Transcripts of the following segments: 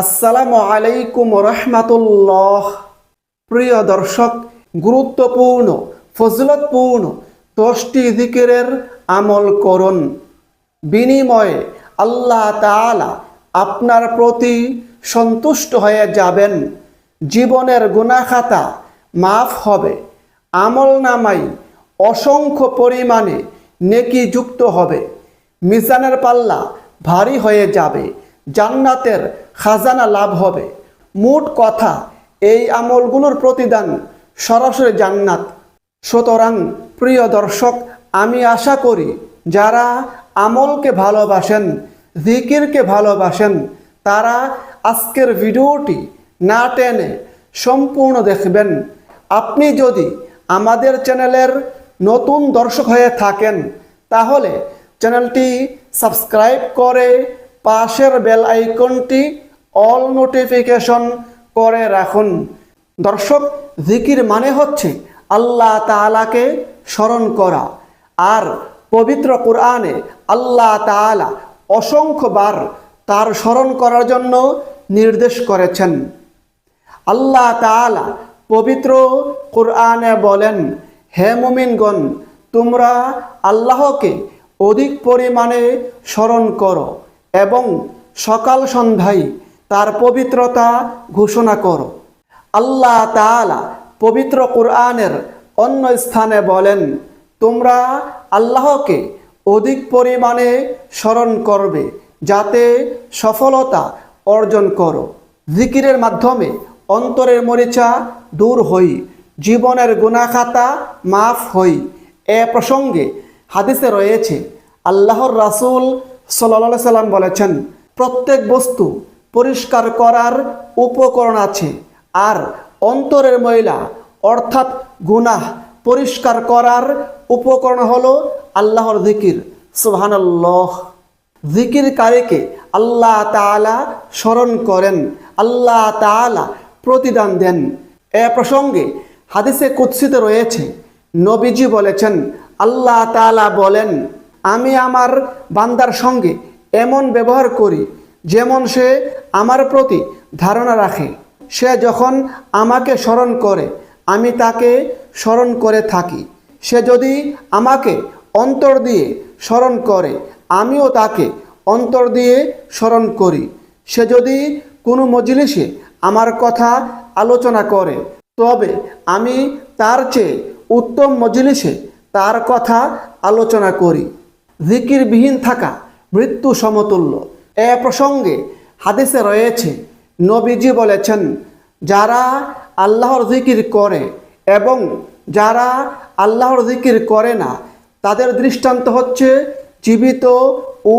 আসসালামু আলাইকুম রহমাতুল্লাহ। প্রিয় দর্শক, গুরুত্বপূর্ণ, ফজলতপূর্ণ, দশটি জিকিরের আমল করুন। বিনিময়ে আল্লাহ তাআলা আপনার প্রতি সন্তুষ্ট হয়ে যাবেন। জীবনের গুনাখাতা মাফ হবে। আমল নামাই অসংখ্য পরিমাণে নেকি যুক্ত হবে। মিজানের পাল্লা ভারী হয়ে যাবে। জান্নাতের খাজানা লাভ হবে। মোট কথা, এই আমলগুলোর প্রতিদান সরাসরি জান্নাত। সুতরাং, প্রিয় দর্শক, আমি আশা করি যারা আমলকে ভালোবাসেন, জিকিরকে ভালোবাসেন, তারা আজকের ভিডিওটি না টেনে সম্পূর্ণ দেখবেন। আপনি যদি আমাদের চ্যানেলের নতুন দর্শক হয়ে থাকেন, তাহলে চ্যানেলটি সাবস্ক্রাইব করে পাশের বেল আইকনটি অল নোটিফিকেশন করে রাখুন। দর্শক, জিকির মানে হচ্ছে আল্লাহ তাআলাকে স্মরণ করা। আর পবিত্র কোরআনে আল্লাহ তাআলা অসংখ্যবার তার স্মরণ করার জন্য নির্দেশ করেছেন। আল্লাহ তাআলা পবিত্র কোরআনে বলেন, হে মুমিনগণ, তোমরা আল্লাহকে অধিক পরিমাণে স্মরণ করো এবং সকাল সন্ধ্যায় তার পবিত্রতা ঘোষণা করো। আল্লাহ তাআলা পবিত্র কোরআনের অন্য স্থানে বলেন, তোমরা আল্লাহকে অধিক পরিমাণে স্মরণ করবে, যাতে সফলতা অর্জন করো। জিকিরের মাধ্যমে অন্তরের মরিচা দূর হই, জীবনের গুণাখাতা মাফ হই। এ প্রসঙ্গে হাদিসে রয়েছে, আল্লাহর রাসূল সাল্লাহ সাল্লাম বলেছেন, প্রত্যেক বস্তু পরিষ্কার করার উপকরণ আছে। আর অন্তরের ময়লা অর্থাৎ গুনাহ, পরিষ্কার করার উপকরণ হলো আল্লাহর জিকির। সুবহানাল্লাহ। জিকিরকারীকে আল্লাহ তাআলা স্মরণ করেন, আল্লাহ তাআলা প্রতিদান দেন। এ প্রসঙ্গে হাদিসে কুৎসিত রয়েছে, নবীজি বলেছেন, আল্লাহ তাআলা বলেন, আমি আমার বান্দার সঙ্গে এমন ব্যবহার করি যেমন সে আমার প্রতি ধারণা রাখে, সে যখন আমাকে স্মরণ করে, আমি তাকে স্মরণ করে থাকি। সে যদি আমাকে অন্তর দিয়ে স্মরণ করে, আমিও তাকে অন্তর দিয়ে স্মরণ করি। সে যদি কোনো মজলিসে আমার কথা আলোচনা করে, তবে আমি তার চেয়ে উত্তম মজলিসে তার কথা আলোচনা করি। জিকিরবিহীন থাকা মৃত্যু সমতুল্য। এ প্রসঙ্গে হাদিসে রয়েছে, নবীজি বলেছেন, যারা আল্লাহর জিকির করে এবং যারা আল্লাহর জিকির করে না, তাদের দৃষ্টান্ত হচ্ছে জীবিত ও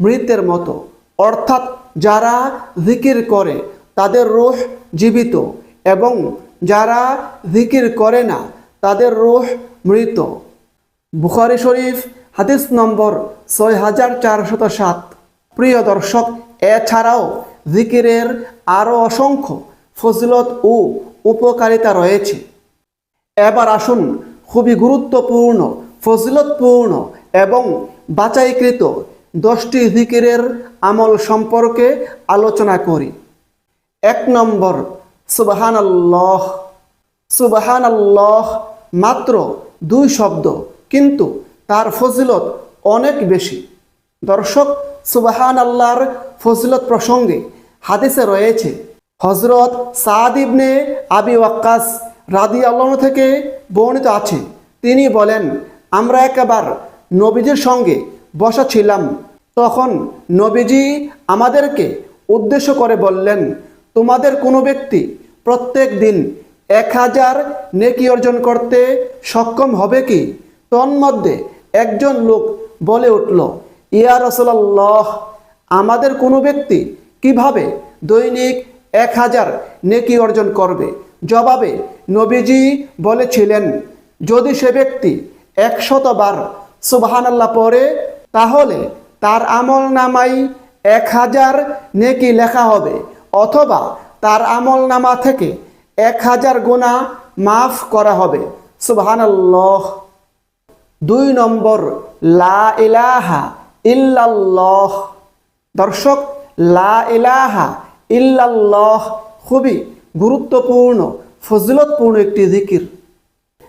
মৃতের মতো। অর্থাৎ যারা জিকির করে, তাদের রুহ জীবিত এবং যারা জিকির করে না, তাদের রুহ মৃত। বুখারি শরীফ, হাদিস নম্বর ছয় হাজার চারশত সাত। প্রিয় দর্শক, এছাড়াও জিকিরের আরও অসংখ্য ফজিলত ও উপকারিতা রয়েছে। এবার আসুন খুবই গুরুত্বপূর্ণ, ফজিলতপূর্ণ এবং বাছাইকৃত দশটি জিকিরের আমল সম্পর্কে আলোচনা করি। এক নম্বর সুবাহান আল্লাহ সুবাহান আল্লাহ মাত্র দুই শব্দ, কিন্তু তার ফজিলত অনেক বেশি। দর্শক সুবাহান আল্লাহর ফজিলত প্রসঙ্গে হাদিসে রয়েছে হজরত সাদ ইবনে আবি ওয়াক্কাস রাদি আল্লাহ থেকে বর্ণিত আছে। তিনি বলেন, আমরা একবার নবীজির সঙ্গে বসা ছিলাম। তখন নবীজি আমাদেরকে উদ্দেশ্য করে বললেন, তোমাদের কোনো ব্যক্তি প্রত্যেক দিন এক হাজার নেকি অর্জন করতে সক্ষম হবে কি? তন্মধ্যে একজন লোক বলে উঠল ইয়া রসল্লাহ আমাদের কোনো ব্যক্তি কীভাবে দৈনিক এক হাজার নেকি অর্জন করবে? জবাবে, নবীজি বলেছিলেন, যদি সে ব্যক্তি একশতবার সুবাহানাল্লাহ পড়ে, তাহলে তার আমল নামাই এক হাজার নেকি লেখা হবে, অথবা তার আমল নামা থেকে এক হাজার গুণা মাফ করা হবে। সুবাহানাল্লাহ। দুই নম্বর, লা ইলাহা ইল্লাল্লাহ। দর্শক, লা ইলাহা ইল্লাল্লাহ খুবই গুরুত্বপূর্ণ, ফজিলতপূর্ণ একটি জিকির।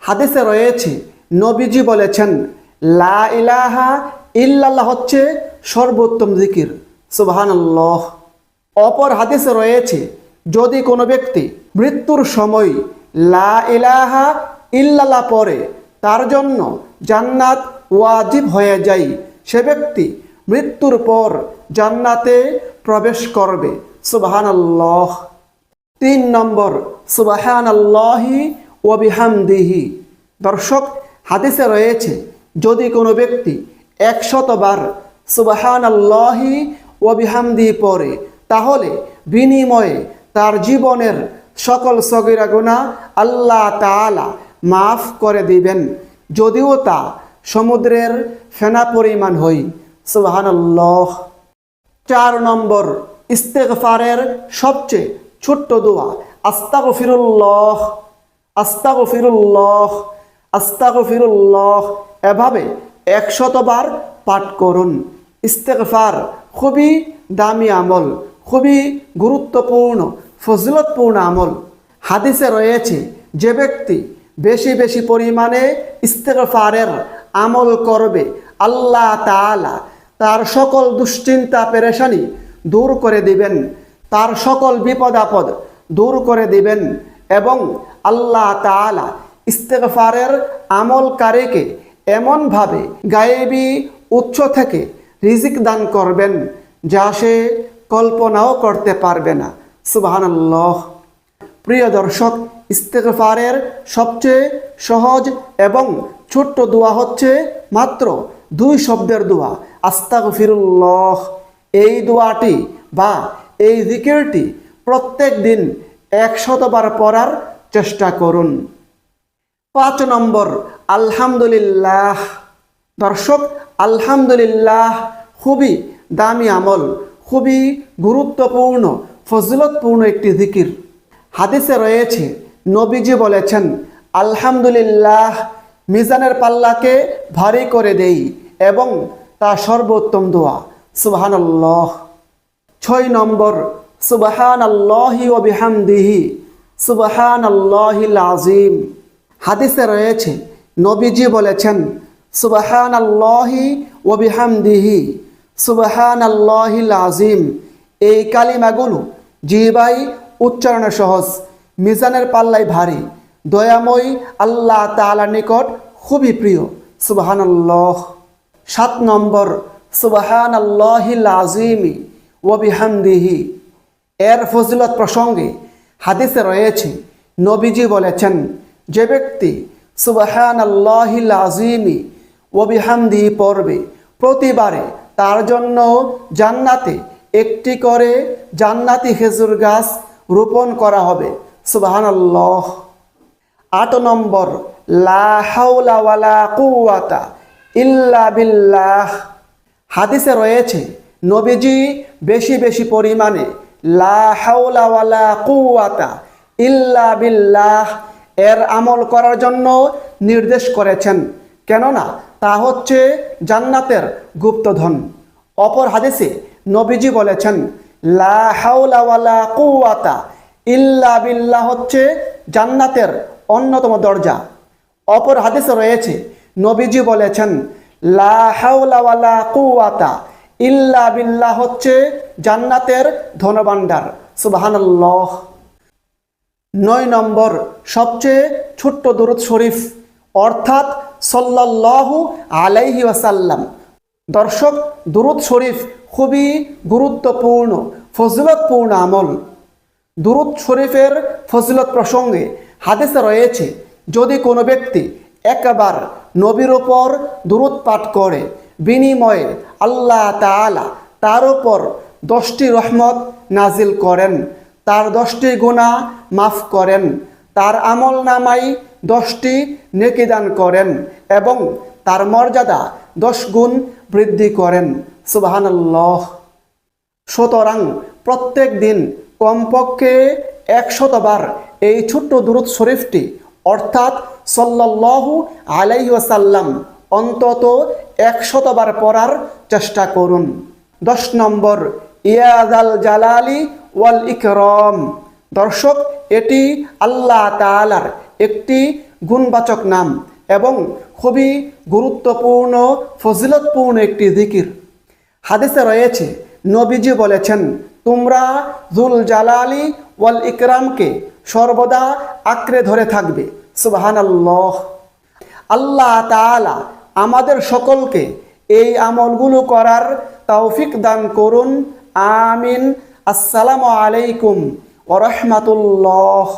হাদিসে রয়েছে, নবীজি বলেছেন, লা ইলাহা ইল্লাল্লাহ হচ্ছে সর্বোত্তম জিকির। সুবহানাল্লাহ। অপর হাদিসে রয়েছে, যদি কোনো ব্যক্তি মৃত্যুর সময় লা ইলাহা ইল্লাল্লাহ পড়ে, তার জন্য জান্নাত ওয়াজিব হয়ে যায়। সে ব্যক্তি মৃত্যুর পর জান্নাতে প্রবেশ করবে। সুবহানাল্লাহ। তিন নম্বর সুবাহান আল্লাহি ওবিহামদিহি দর্শক, হাদিসে রয়েছে, যদি কোনো ব্যক্তি একশতবার সুবাহান আল্লাহি ওবিহামদি পড়ে, তাহলে বিনিময়ে তার জীবনের সকল সগিরা গুণা আল্লাহ তাআলা মাফ করে দিবেন। যদিও তা সমুদ্রের ফেনা পরিমাণ হই। সুবাহান আল্লাহ চার নম্বর, ইস্তেগফারের সবচেয়ে ছোট্ট দোয়া আস্তাগ ফিরুল্লাহ আস্তাগ ফিরুল্লাহ আস্তাগ ফিরুল্লাহ এভাবে একশতবার পাঠ করুন। ইস্তেগফার খুবই দামি আমল, খুবই গুরুত্বপূর্ণ, ফজিলতপূর্ণ আমল। হাদিসে রয়েছে, যে ব্যক্তি বেশি বেশি পরিমাণে ইস্তেগফারের আমল করবে। আল্লাহ তাআলা তার সকল দুশ্চিন্তা, পেরেশানি দূর করে দিবেন। তার সকল বিপদ আপদ দূর করে দিবেন এবং আল্লাহ তাআলা ইস্তেগফারের আমলকারীকে এমনভাবে গায়েবি উৎস থেকে রিজিক দান করবেন যা সে কল্পনাও করতে পারবে না। সুবহানাল্লাহ। প্রিয় দর্শক, ইস্তেগফারের সবচেয়ে সহজ এবং ছোট্ট দোয়া হচ্ছে মাত্র দুই শব্দের দোয়া, আস্তাগফিরুল্লাহ। এই দোয়াটি বা এই জিকিরটি প্রত্যেক দিন একশতবার পড়ার চেষ্টা করুন। পাঁচ নম্বর, আলহামদুলিল্লাহ। দর্শক, আলহামদুলিল্লাহ খুবই দামি আমল, খুবই গুরুত্বপূর্ণ, ফজলতপূর্ণ একটি জিকির। হাদিসে রয়েছে, নবীজি বলেছেন, আলহামদুলিল্লাহ মিজানের পাল্লাকে ভারী করে দেই এবং তা সর্বোত্তম দোয়া। সুবহানাল্লাহ। ছয় নম্বর সুবহান আল্লাহি ও বিহামদিহি সুবহান আল্লাহিল আজিম হাদিসে রয়েছে, নবীজি বলেছেন সুবহান আল্লাহি ও বিহামদিহি সুবহান আল্লাহিল আজিম এই কালিমাগুলো জিবাই উচ্চারণে সহজ, মিজানের পাল্লাই ভারী। দয়াময় আল্লাহ তাআলার নিকট খুবই প্রিয়। সুবহান আল্লাহ সাত নম্বর সুবহান আল্লাহিল আজিমি ও বিহামদিহি। এর ফজিলত প্রসঙ্গে হাদিসে রয়েছে, নবীজি বলেছেন, যে ব্যক্তি সুবাহান আল্লাহিল আজিমি ও বিহামদি পড়বে, প্রতিবারে তার জন্য জান্নাতে একটি করে জান্নাতি খেজুর গাছ রোপণ করা হবে। সুবাহান আল্লাহ আট নম্বর, লা কুওয়াতা ইল্লা বিল্লাহ। হাদিসে রয়েছে, নবীজি বেশি বেশি পরিমাণে লা কুওয়াতা ইল্লা বিল্লাহ এর আমল করার জন্য নির্দেশ করেছেন। কেননা তা হচ্ছে জান্নাতের গুপ্তধন। অপর হাদিসে নবীজি বলেছেন, লা হাওলা ওয়ালা কুওয়াতা ইল্লা বিল্লাহ হচ্ছে জান্নাতের অন্যতম দরজা। অপর হাদিসে রয়েছে, নবীজি বলেছেন ইল্লা বিল্লাহ হচ্ছে জান্নাতের ধনভাণ্ডার। সুবহানাল্লাহ। নয় নম্বর, সবচেয়ে ছোট্ট দুরুদ শরীফ, অর্থাৎ সল্লাল্লাহু আলাইহি ওয়াসাল্লাম। দর্শক, দুরুদ শরীফ খুবই গুরুত্বপূর্ণ, ফজিলতপূর্ণ আমল। দুরুদ শরীফের ফজিলত প্রসঙ্গে হাদিসে রয়েছে, যদি কোনো ব্যক্তি একবার নবীর ওপর পাঠ করে, বিনিময়ে আল্লাহ তাআলা তার ওপর দশটি রহমত নাজিল করেন, তার দশটি গুণা মাফ করেন, তার আমল নামাই দশটি নেকি দান করেন এবং তার মর্যাদা দশ গুণ বৃদ্ধি করেন। সুবহানাল্লাহ। সুতরাং প্রত্যেক দিন কমপক্ষে একশতবার এই ছোট্ট দুরুদ শরীফটি, অর্থাৎ সল্লাল্লাহু আলাইহি ওয়াসাল্লাম, অন্তত একশতবার পড়ার চেষ্টা করুন। দশ নম্বর ইয়াদাল জালালি ওয়াল ইকরম। দর্শক, এটি আল্লাহ তাআলার একটি গুণবাচক নাম এবং খুবই গুরুত্বপূর্ণ, ফজিলতপূর্ণ একটি জিকির। হাদিসে রয়েছে, নবীজি বলেছেন তোমরা জুল জালালি ওয়াল ইকরামকে সর্বদা আঁকড়ে ধরে থাকবে। সুবাহান আল্লাহ আল্লাহ তালা আমাদের সকলকে এই আমলগুলো করার তৌফিক দান করুন। আমিন। আসসালামু আলাইকুম ওরহমাতুল্লাহ